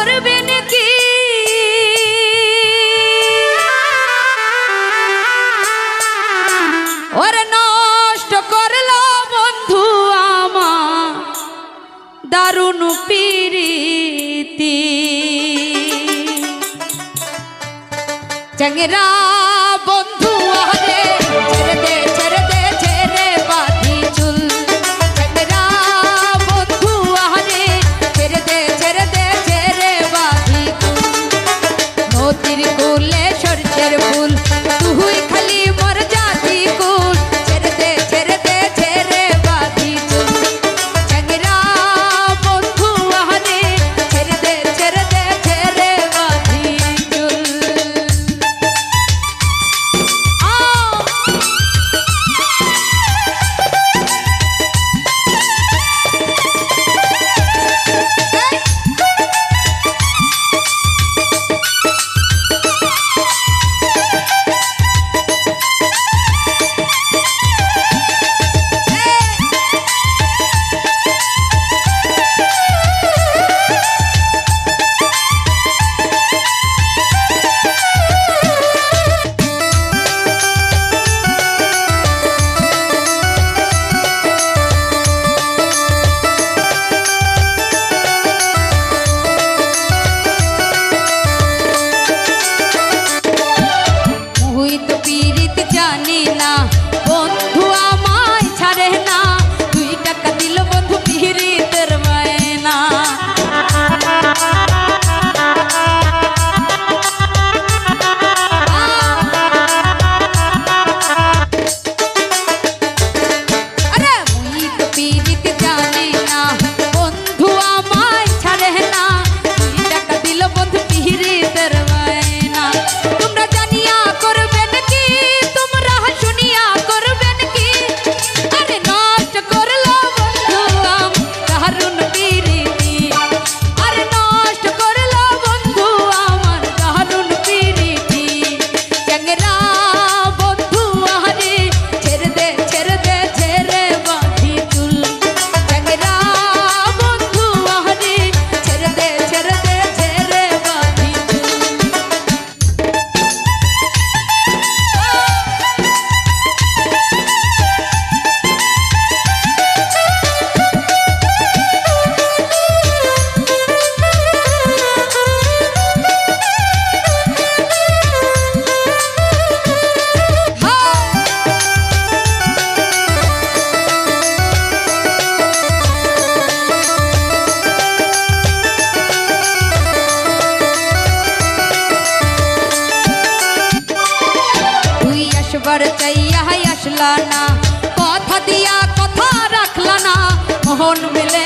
করবেন কি? ওর নষ্ট করল বন্ধু আমা দারুণ পিরিতি। চংরা পীড়িত জানে না। বন্ধু আমায় ছাড়ে না। দুই টাকা দিল বন্ধু পীড়িতের মায় না। कर चैया है कथा दिया कथा रख लाना मोहन मिले